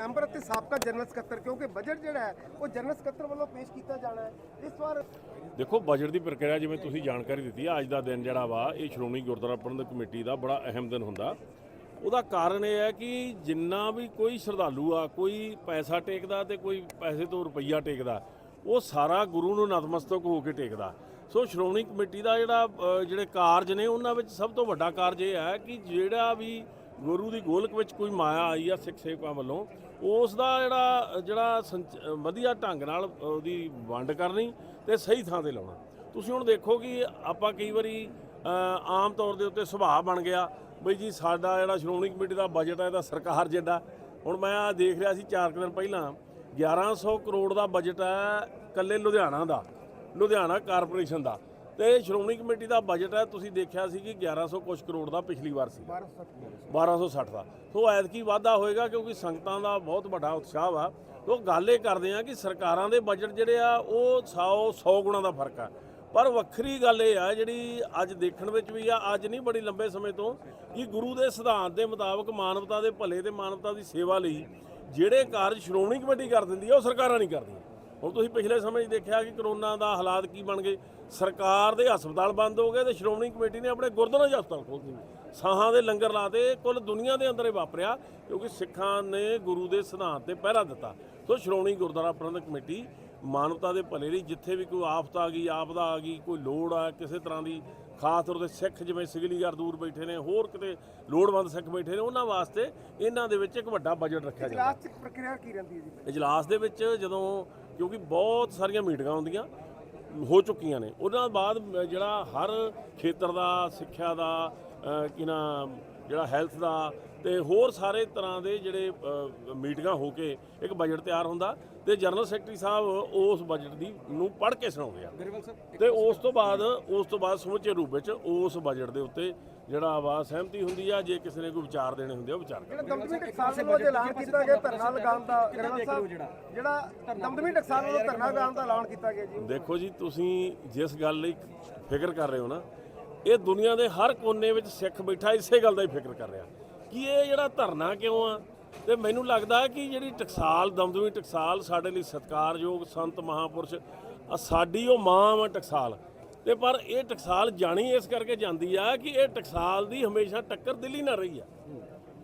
Member ਅਤੇ ਸਾਬਕਾ general ਸਕੱਤਰ, ਕਿਉਂਕਿ ਬਜਟ ਜਿਹੜਾ ਹੈ, ਉਹ ਜਨਰਲ ਸਕੱਤਰ ਵੱਲੋਂ ਪੇਸ਼ ਕੀਤਾ ਜਾਣਾ ਹੈ। ਇਸ ਵਾਰ ਦੇਖੋ ਬਜਟ ਦੀ ਪ੍ਰਕਿਰਿਆ ਜਿਵੇਂ ਤੁਸੀਂ ਜਾਣਕਾਰੀ ਦਿੱਤੀ ਆ ਅੱਜ ਦਾ ਦਿਨ ਜਿਹੜਾ ਵਾ, ਇਹ ਸ਼੍ਰੋਮਣੀ ਗੁਰਦੁਆਰਾ ਪ੍ਰਬੰਧਕ ਕਮੇਟੀ ਦਾ ਬੜਾ ਅਹਿਮ ਦਿਨ ਹੁੰਦਾ। ਉਹਦਾ ਕਾਰਨ ਇਹ ਹੈ ਕਿ ਜਿੰਨਾ ਵੀ ਕੋਈ ਸ਼ਰਧਾਲੂ ਆ, ਕੋਈ ਪੈਸਾ ਟੇਕਦਾ ਤੇ ਕੋਈ ਪੈਸੇ ਤੋਂ ਰੁਪਈਆ ਟੇਕਦਾ, ਉਹ ਸਾਰਾ ਗੁਰੂ ਨੂੰ ਨਤਮਸਤਕ ਹੋ ਕੇ ਟੇਕਦਾ। ਸੋ ਸ਼੍ਰੋਮਣੀ ਕਮੇਟੀ ਦਾ ਜਿਹੜਾ ਜਿਹੜੇ ਕਾਰਜ ਨੇ, ਉਹਨਾਂ ਵਿੱਚ ਸਭ ਤੋਂ ਵੱਡਾ ਕਾਰਜ ਇਹ ਹੈ ਕਿ ਜਿਹੜਾ ਵੀ ਗੁਰੂ ਦੀ ਗੋਲਕ ਵਿੱਚ ਕੋਈ ਮਾਇਆ ਆਈ ਆ ਸਿੱਖ ਸੇਵਕਾਂ ਵੱਲੋਂ ਉਸ ਦਾ ਜਿਹੜਾ ਜਿਹੜਾ ਸੰਚ- ਵਧੀਆ ਢੰਗ ਨਾਲ ਉਹਦੀ ਵੰਡ ਕਰਨੀ ਤੇ ਸਹੀ ਥਾਂ ਤੇ ਲਾਉਣਾ। ਤੁਸੀਂ ਹੁਣ ਦੇਖੋ ਕਿ ਆਪਾਂ ਕਈ ਵਾਰੀ ਆਮ ਤੌਰ ਦੇ ਉੱਤੇ ਸੁਭਾਅ ਬਣ ਗਿਆ, ਬਈ ਜੀ ਸਾਡਾ ਜਿਹੜਾ ਸ਼੍ਰੋਮਣੀ ਕਮੇਟੀ ਦਾ ਬਜਟ ਹੈ ਇਹਦਾ ਸਰਕਾਰ ਜਿੱਡਾ। ਹੁਣ ਮੈਂ ਆ ਦੇਖ ਰਿਹਾ ਸੀ 4 ਦਿਨ ਪਹਿਲਾਂ 1100 ਕਰੋੜ ਦਾ ਬਜਟ ਹੈ ਕੱਲੇ ਲੁਧਿਆਣਾ ਦਾ, ਲੁਧਿਆਣਾ ਕਾਰਪੋਰੇਸ਼ਨ ਦਾ। ਤੇ ਸ਼੍ਰੋਮਣੀ ਕਮੇਟੀ ਦਾ ਬਜਟ ਹੈ, ਤੁਸੀਂ ਦੇਖਿਆ ਸੀ ਕਿ 1100 ਕੁਛ ਕਰੋੜ ਦਾ ਪਿਛਲੀ ਵਾਰ ਸੀ। 1260 ਦਾ। ਸੋ ਐਤਕੀ ਵਾਧਾ ਹੋਏਗਾ ਕਿਉਂਕਿ ਸੰਗਤਾਂ ਦਾ ਬਹੁਤ ਵੱਡਾ ਉਤਸ਼ਾਹ ਵਾ। ਉਹ ਗੱਲ ਇਹ ਕਰਦੇ ਆ ਕਿ ਸਰਕਾਰਾਂ ਦੇ ਬਜਟ ਜਿਹੜੇ ਆ, ਉਹ 100 100 ਗੁਣਾ ਦਾ ਫ਼ਰਕ ਆ। ਪਰ ਵੱਖਰੀ ਗੱਲ ਇਹ ਆ, ਜਿਹੜੀ ਅੱਜ ਦੇਖਣ ਵਿੱਚ ਵੀ ਆ, ਅੱਜ ਨਹੀਂ, ਬੜੀ ਲੰਬੇ ਸਮੇਂ ਤੋਂ, ਕਿ ਗੁਰੂ ਦੇ ਸਿਧਾਂਤ ਦੇ ਮੁਤਾਬਕ ਮਾਨਵਤਾ ਦੇ ਭਲੇ ਤੇ ਮਾਨਵਤਾ ਦੀ ਸੇਵਾ ਲਈ ਜਿਹੜੇ ਕਾਰਜ ਸ਼੍ਰੋਮਣੀ ਕਮੇਟੀ ਕਰ ਦਿੰਦੀ ਆ, ਉਹ ਸਰਕਾਰਾਂ ਨਹੀਂ ਕਰਦੀਆਂ। ਹੁਣ ਤੁਸੀਂ ਪਿਛਲੇ ਸਮੇਂ 'ਚ ਦੇਖਿਆ ਕਿ ਕਰੋਨਾ ਦਾ ਹਾਲਾਤ ਕੀ ਬਣ ਗਏ? ਸਰਕਾਰ ਦੇ ਹਸਪਤਾਲ ਬੰਦ ਹੋ ਗਏ ਤੇ ਸ਼੍ਰੋਮਣੀ ਕਮੇਟੀ ਨੇ ਆਪਣੇ ਗੁਰਦੁਆਰਾ ਹਸਪਤਾਲ ਖੋਲ੍ਹ ਦਿੱਤੇ। ਸਾਹਾਂ ਦੇ ਲੰਗਰ ਲਾਤੇ ਕੁੱਲ ਦੁਨੀਆ ਦੇ ਅੰਦਰ ਇਹ ਵਾਪਰਿਆ ਕਿਉਂਕਿ ਸਿੱਖਾਂ ਨੇ ਗੁਰੂ ਦੇ ਸਿਧਾਂਤ ਤੇ ਪਹਿਰਾ ਦਿੱਤਾ। ਸੋ ਸ਼੍ਰੋਮਣੀ ਗੁਰਦੁਆਰਾ ਪ੍ਰਬੰਧਕ ਕਮੇਟੀ ਮਾਨਵਤਾ ਦੇ ਭਲੇ ਲਈ ਜਿੱਥੇ ਵੀ ਕੋਈ ਆਫਤ ਆ ਗਈ ਆਪਦਾ ਆ ਗਈ ਕੋਈ ਲੋੜ ਆ ਕਿਸੇ ਤਰ੍ਹਾਂ ਦੀ ਖਾਸ ਤੌਰ ਤੇ ਸਿੱਖ ਜਿਵੇਂ ਸਿਗਲੀਗਰ ਦੂਰ ਬੈਠੇ ਨੇ ਹੋਰ ਕਿਤੇ ਲੋੜਵੰਦ ਸਿੱਖ ਬੈਠੇ ਨੇ ਉਹਨਾਂ ਵਾਸਤੇ ਇਹਨਾਂ ਦੇ ਵਿੱਚ ਇੱਕ ਵੱਡਾ ਬਜਟ ਰੱਖਿਆ ਜਾਂਦਾ। ਇਜਲਾਸ ਚ ਪ੍ਰਕਿਰਿਆ ਕੀ ਰਹਿੰਦੀ ਹੈ ਜੀ? ਇਜਲਾਸ ਦੇ ਵਿੱਚ ਜਦੋਂ ਕਿਉਂਕਿ ਬਹੁਤ ਸਾਰੀਆਂ ਮੀਟਿੰਗਾਂ ਹੁੰਦੀਆਂ ਹੋ ਚੁੱਕੀਆਂ ਨੇ। ਉਹਨਾਂ ਬਾਅਦ ਜਿਹੜਾ ਹਰ ਖੇਤਰ ਦਾ ਸਿੱਖਿਆ ਦਾ ਅ, ਕੀ ਨਾਮ ਜਿਹੜਾ ਹੈਲਥ ਦਾ ਤੇ ਹੋਰ ਸਾਰੇ ਤਰ੍ਹਾਂ ਦੇ ਜਿਹੜੇ ਮੀਟਿੰਗਾਂ ਹੋ ਕੇ ਇੱਕ ਬਜਟ ਤਿਆਰ ਹੁੰਦਾ ਤੇ ਜਨਰਲ ਸੈਕਟਰੀ ਸਾਹਿਬ ਉਸ ਬਜਟ ਦੀ ਨੂੰ ਪੜ੍ਹ ਕੇ ਸੁਣਾਉਂਦੇ ਆ। ਤੇ ਉਸ ਤੋਂ ਬਾਅਦ ਉਸ ਤੋਂ ਬਾਅਦ ਸਮੁੱਚੇ ਰੂਪ ਵਿੱਚ ਉਸ ਬਜਟ ਦੇ ਉੱਤੇ ਜਿਹੜਾ ਵਾ ਸਹਿਮਤੀ ਹੁੰਦੀ ਆ ਜੇ ਕਿਸੇ ਨੇ ਕੋਈ ਵਿਚਾਰ ਦੇਣੇ ਹੁੰਦੇ ਆ ਉਹ ਵਿਚਾਰ ਕਰਦੇ ਜਿਹੜਾ ਦਮਦਮੀ ਟਕਸਾਲ ਵੱਲੋਂ ਅੱਜ ਐਲਾਨ ਕੀਤਾ ਗਿਆ ਧਰਨਾ ਲਗਾਉਣ ਦਾ ਗਰੇਵਾਲ ਸਾਹਿਬ ਜਿਹੜਾ ਦਮਦਮੀ ਟਕਸਾਲ ਵੱਲੋਂ ਧਰਨਾ ਲਗਾਉਣ ਦਾ ਐਲਾਨ ਕੀਤਾ ਗਿਆ ਜੀ। ਦੇਖੋ ਜੀ ਤੁਸੀਂ ਜਿਸ ਗੱਲ ਲਈ ਫਿਕਰ ਕਰ ਰਹੇ ਹੋ ਨਾ ਇਹ ਦੁਨੀਆ ਦੇ ਹਰ ਕੋਨੇ ਵਿੱਚ ਸਿੱਖ ਬੈਠਾ ਇਸੇ ਗੱਲ ਦਾ ਹੀ ਫਿਕਰ ਕਰ ਰਿਹਾ। ਕਿ ਇਹ ਜਿਹੜਾ ਧਰਨਾ ਕਿਉਂ ਆ? ਤੇ ਮੈਨੂੰ ਲੱਗਦਾ ਹੈ ਕਿ ਜਿਹੜੀ ਟਕਸਾਲ ਦਮਦਮੀ ਟਕਸਾਲ ਸਾਡੇ ਲਈ ਸਤਿਕਾਰਯੋਗ ਸੰਤ ਮਹਾਪੁਰਸ਼ ਸਾਡੀ ਉਹ ਮਾਂ ਵਾ ਟਕਸਾਲ ਤੇ ਪਰ ਇਹ ਟਕਸਾਲ ਜਾਣੀ ਇਸ ਕਰਕੇ ਜਾਂਦੀ ਆ ਕਿ ਇਹ ਟਕਸਾਲ ਦੀ ਹਮੇਸ਼ਾ ਟੱਕਰ ਦਿੱਲੀ ਨਾਲ ਰਹੀ ਆ।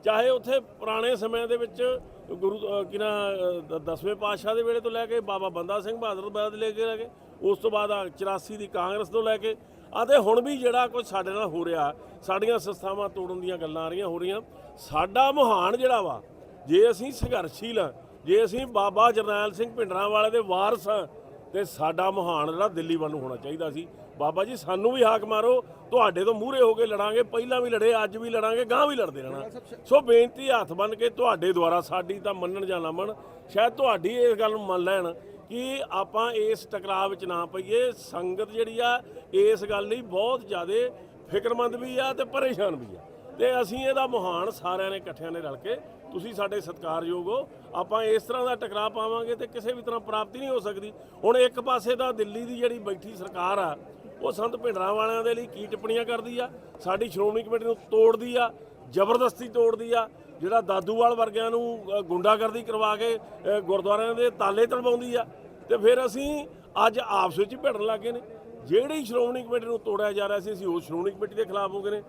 ਚਾਹੇ ਉੱਥੇ ਪੁਰਾਣੇ ਸਮਿਆਂ ਦੇ ਵਿੱਚ ਗੁਰੂ, ਅਹ ਕਿਨਾ ਅਹ ਦਸਵੇਂ ਪਾਤਸ਼ਾਹ ਦੇ ਵੇਲੇ ਤੋਂ ਲੈ ਕੇ ਬਾਬਾ ਬੰਦਾ ਸਿੰਘ ਬਹਾਦਰ ਬਾਦ ਲੈ ਕੇ ਲੈ ਕੇ, ਉਸ ਤੋਂ ਬਾਅਦ ਆਹ 84 ਦੀ ਕਾਂਗਰਸ ਤੋਂ ਲੈ ਕੇ ਅਤੇ ਹੁਣ ਵੀ ਜਿਹੜਾ ਕੁਝ ਸਾਡੇ ਨਾਲ ਹੋ ਰਿਹਾ, ਸਾਡੀਆਂ ਸੰਸਥਾਵਾਂ ਤੋੜਨ ਦੀਆਂ ਗੱਲਾਂ ਆ ਰਹੀਆਂ ਹੋ ਰਹੀਆਂ, ਸਾਡਾ ਮਹਾਨ ਜਿਹੜਾ ਵਾ, ਜੇ ਅਸੀਂ ਸੰਘਰਸ਼ੀਲ ਹਾਂ ਜੇ ਅਸੀਂ ਬਾਬਾ ਜਰਨੈਲ ਸਿੰਘ ਭਿੰਡਰਾਂ ਵਾਲੇ ਦੇ ਵਾਰਸ ਹਾਂ ਤੇ ਸਾਡਾ ਮਹਾਨ ਜਿਹੜਾ ਦਿੱਲੀ ਵੱਲ ਨੂੰ ਹੋਣਾ ਚਾਹੀਦਾ ਸੀ। ਬਾਬਾ ਜੀ ਸਾਨੂੰ ਵੀ ਹਾਕ ਮਾਰੋ। ਤੁਹਾਡੇ ਤੋਂ ਮੂਹਰੇ ਹੋ ਕੇ ਲੜਾਂਗੇ ਪਹਿਲਾਂ ਵੀ ਲੜੇ ਅੱਜ ਵੀ ਲੜਾਂਗੇ ਗਾਂ ਵੀ ਲੜਦੇ ਰਹਿਣਾ। ਸੋ ਬੇਨਤੀ ਹੱਥ ਬੰਨ ਕੇ ਤੁਹਾਡੇ ਦੁਆਰਾ ਸਾਡੀ ਤਾਂ ਮੰਨਣ ਜਾਂ ਨਾ ਮੰਨ ਸ਼ਾਇਦ ਤੁਹਾਡੀ ਇਸ ਗੱਲ ਨੂੰ ਮੰਨ ਲੈਣ ਕਿ ਆਪਾਂ ਇਸ ਟਕਰਾਅ ਵਿੱਚ ਨਾ ਪਈਏ। ਸੰਗਤ ਜਿਹੜੀ ਆ ਇਸ ਗੱਲ ਲਈ ਬਹੁਤ ਜ਼ਿਆਦਾ ਫਿਕਰਮੰਦ ਵੀ ਆ ਤੇ ਪਰੇਸ਼ਾਨ ਵੀ ਆ। ਤੇ ਅਸੀਂ ਇਹਦਾ ਮਹਾਨ ਸਾਰਿਆਂ ਨੇ ਇਕੱਠਿਆਂ ਨੇ ਰਲ ਕੇ ਤੁਸੀਂ ਸਾਡੇ ਸਤਿਕਾਰਯੋਗ ਹੋ। ਆਪਾਂ ਇਸ ਤਰ੍ਹਾਂ ਦਾ ਟਕਰਾਅ ਪਾਵਾਂਗੇ ਤੇ ਕਿਸੇ ਵੀ ਤਰ੍ਹਾਂ ਪ੍ਰਾਪਤੀ ਨਹੀਂ ਹੋ ਸਕਦੀ। ਹੁਣ ਇੱਕ ਪਾਸੇ ਤਾਂ ਦਿੱਲੀ ਦੀ ਜਿਹੜੀ ਬੈਠੀ ਸਰਕਾਰ ਆ ਉਹ ਸੰਤ ਭਿੰਡਰਾਂ ਵਾਲਿਆਂ ਦੇ ਲਈ ਕੀ ਟਿੱਪਣੀਆਂ ਕਰਦੀ ਆ? ਸਾਡੀ ਸ਼੍ਰੋਮਣੀ ਕਮੇਟੀ ਨੂੰ ਤੋੜਦੀ ਆ, ਜ਼ਬਰਦਸਤੀ ਤੋੜਦੀ ਆ, ਜਿਹੜਾ ਦਾਦੂਵਾਲ ਵਰਗਿਆਂ ਨੂੰ ਗੁੰਡਾਗਰਦੀ ਕਰਵਾ ਕੇ ਗੁਰਦੁਆਰਿਆਂ ਦੇ ਤਾਲੇ ਤੜਵਾਉਂਦੀ ਆ। ਤੇ ਫਿਰ ਅਸੀਂ ਅੱਜ ਆਪਸ ਵਿੱਚ ਹੀ ਭਿੜਨ ਲੱਗੇ ਨੇ। ਜਿਹੜੀ ਸ਼੍ਰੋਮਣੀ ਕਮੇਟੀ ਨੂੰ ਤੋੜਿਆ ਜਾ ਰਿਹਾ ਸੀ, ਅਸੀਂ ਉਹ ਸ਼੍ਰੋਮਣੀ ਕਮੇਟੀ ਦੇ ਖਿਲਾਫ ਹੋ ਗਏ ਨੇ।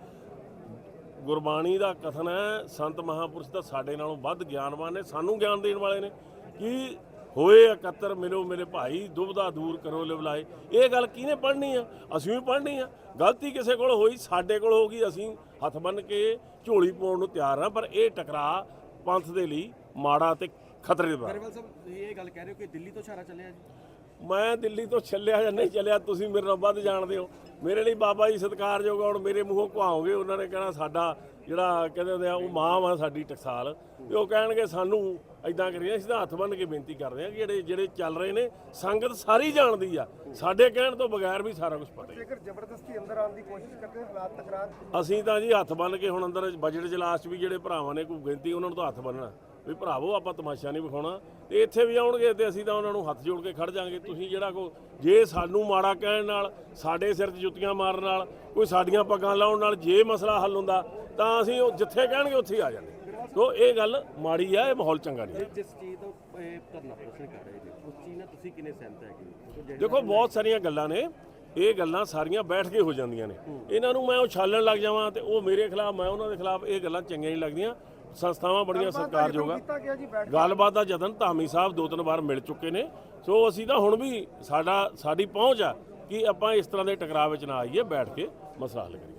ਗੁਰਬਾਣੀ ਦਾ ਕਥਨ ਹੈ, ਸੰਤ ਮਹਾਪੁਰਸ਼ ਦਾ ਸਾਡੇ ਨਾਲੋਂ ਵੱਧ ਗਿਆਨਵਾਨ ਨੇ, ਸਾਨੂੰ ਗਿਆਨ ਦੇਣ ਵਾਲੇ ਨੇ ਕਿ ਹੋਏ ਇਕੱਤਰ ਮਿਲੋ ਮੇਰੇ ਭਾਈ ਦੁਬਦਾ ਦੂਰ ਕਰੋ ਲਿਵਲਾਏ। ਇਹ ਗੱਲ ਕਿਹਨੇ ਪੜ੍ਹਨੀ ਆ? ਅਸੀਂ ਵੀ ਪੜ੍ਹਨੀ ਆ। ਗਲਤੀ ਕਿਸੇ ਕੋਲ ਹੋਈ, ਸਾਡੇ ਕੋਲ ਹੋ ਗਈ, ਅਸੀਂ ਹੱਥ ਬੰਨ ਕੇ ਝੋਲੀ ਪਾਉਣ ਨੂੰ ਤਿਆਰ ਹਾਂ, ਪਰ ਇਹ ਟਕਰਾਅ ਪੰਥ ਦੇ ਲਈ ਮਾੜਾ ਤੇ ਖਤਰੇ ਦਾ ਗਰੇਵਾਲ ਸਾਹਿਬ ਇਹ ਗੱਲ ਕਹਿ ਰਹੇ ਹੋ ਕਿ ਦਿੱਲੀ ਤੋਂ ਇਸ਼ਾਰਾ ਚੱਲਿਆ ਜੀ। ਮੈਂ ਦਿੱਲੀ ਤੋਂ ਚੱਲਿਆ ਜਾਂ ਨਹੀਂ ਚੱਲਿਆ ਤੁਸੀਂ ਮੇਰੇ ਨਾਲ ਵੱਧ ਜਾਣਦੇ ਹੋ। ਮੇਰੇ ਲਈ ਬਾਬਾ ਜੀ ਸਤਿਕਾਰਯੋਗ ਹੁਣ ਮੇਰੇ ਮੂੰਹੋਂ ਘੁਆਓਗੇ ਉਹਨਾਂ ਨੇ ਕਹਿਣਾ ਸਾਡਾ ਜਿਹੜਾ ਕਹਿੰਦੇ ਹੁੰਦੇ ਆ ਉਹ ਮਾਂ ਵਾ ਸਾਡੀ ਟਕਸਾਲ। ਤੇ ਉਹ ਕਹਿਣਗੇ ਸਾਨੂੰ ਐਦਾਂ ਕਰੀਏ ਅਸੀਂ ਤਾਂ ਹੱਥ ਬੰਨ ਕੇ ਬੇਨਤੀ ਕਰਦੇ ਆ ਕਿ ਜਿਹੜੇ ਜਿਹੜੇ ਚੱਲ ਰਹੇ ਨੇ ਸੰਗਤ ਸਾਰੀ ਜਾਣਦੀ ਆ। ਸਾਡੇ ਕਹਿਣ ਤੋਂ ਬਗੈਰ ਵੀ ਸਾਰਾ ਕੁਝ ਪਤਾ ਹੀ ਜੇਕਰ ਜ਼ਬਰਦਸਤੀ ਅੰਦਰ ਆਉਣ ਦੀ ਕੋਸ਼ਿਸ਼ ਕਰਦੇ ਹਾਲਾਤ ਤਕਰਾਰ ਅਸੀਂ ਤਾਂ ਜੀ ਹੱਥ ਬੰਨ ਕੇ ਹੁਣ ਅੰਦਰ ਬਜਟ ਜਲਾਸ ਵੀ ਜਿਹੜੇ ਭਰਾਵਾਂ ਨੇ ਕੋਈ ਬੇਨਤੀ ਉਹਨਾਂ ਨੂੰ ਤਾਂ ਹੱਥ ਬੰਨਣਾ ਵੀ ਭਰਾਵੋ ਆਪਾਂ ਤਮਾਸ਼ਾ ਨਹੀਂ ਵਿਖਾਉਣਾ। ਤੇ ਇੱਥੇ ਵੀ ਆਉਣਗੇ ਤੇ ਅਸੀਂ ਤਾਂ ਉਹਨਾਂ ਨੂੰ ਹੱਥ ਜੋੜ ਕੇ ਖੜ ਜਾਾਂਗੇ। ਤੁਸੀਂ ਜਿਹੜਾ ਕੋ ਜੇ ਸਾਨੂੰ ਮਾੜਾ ਕਹਿਣ ਨਾਲ ਸਾਡੇ ਸਿਰ 'ਚ ਜੁੱਤੀਆਂ ਮਾਰਨ ਨਾਲ ਕੋਈ ਸਾਡੀਆਂ ਪੱਗਾਂ ਲਾਉਣ ਨਾਲ ਜੇ ਮਸਲਾ ਹੱਲ ਹੁੰਦਾ ਤਾਂ ਅਸੀਂ ਉਹ ਜਿੱਥੇ ਕਹਿਣਗੇ ਉੱਥੇ ਆ ਜਾਂਦੇ। ਤੋ ਇਹ ਗੱਲ ਮਾੜੀ ਆ ਇਹ ਮਾਹੌਲ ਚੰਗਾ ਨਹੀਂ। ਜਿਸ ਚੀਜ਼ ਤੋਂ ਇਹ ਧਰਨਾ ਪ੍ਰਦਰਸ਼ਨ ਕਰ ਰਹੇ ਜੀ ਉਸ ਚੀਜ਼ ਨਾਲ ਤੁਸੀਂ ਕਿੰਨੇ ਸਹਿਮਤ ਹੈਗੇ ਕਿਉਂਕਿ ਜਿਹੜੇ- ਦੇਖੋ ਬਹੁਤ ਸਾਰੀਆਂ ਗੱਲਾਂ ਨੇ। ਇਹ ਗੱਲਾਂ ਸਾਰੀਆਂ ਬੈਠ ਕੇ ਹੋ ਜਾਂਦੀਆਂ ਨੇ। ਇਹਨਾਂ ਨੂੰ ਮੈਂ ਉਛਾਲਣ ਲੱਗ ਜਾਵਾਂ ਤੇ ਉਹ ਮੇਰੇ ਖਿਲਾਫ ਮੈਂ ਉਹਨਾਂ ਦੇ ਖਿਲਾਫ ਇਹ ਗੱਲਾਂ ਚੰਗੀਆਂ ਨਹੀਂ ਲੱਗਦੀਆਂ। ਸੰਸਥਾਵਾਂ ਬੜੀਆਂ ਸਤਿਕਾਰਯੋਗ ਆ। ਕੀਤਾ ਗਿਆ ਜੀ ਬੈਠ ਗੱਲਬਾਤ ਦਾ ਯਤਨ ਧਾਮੀ ਸਾਹਿਬ ਦੋ ਤਿੰਨ ਵਾਰ ਮਿਲ ਚੁੱਕੇ ਨੇ। ਸੋ ਅਸੀਂ ਤਾਂ ਹੁਣ ਵੀ ਸਾਡਾ ਸਾਡੀ ਪਹੁੰਚ ਆ ਕਿ ਆਪਾਂ ਇਸ ਤਰ੍ਹਾਂ ਦੇ ਟਕਰਾਅ ਵਿੱਚ ਨਾ ਆਈਏ ਬੈਠ ਕੇ ਮਸਲਾ ਹੱਲ ਕਰੀਏ।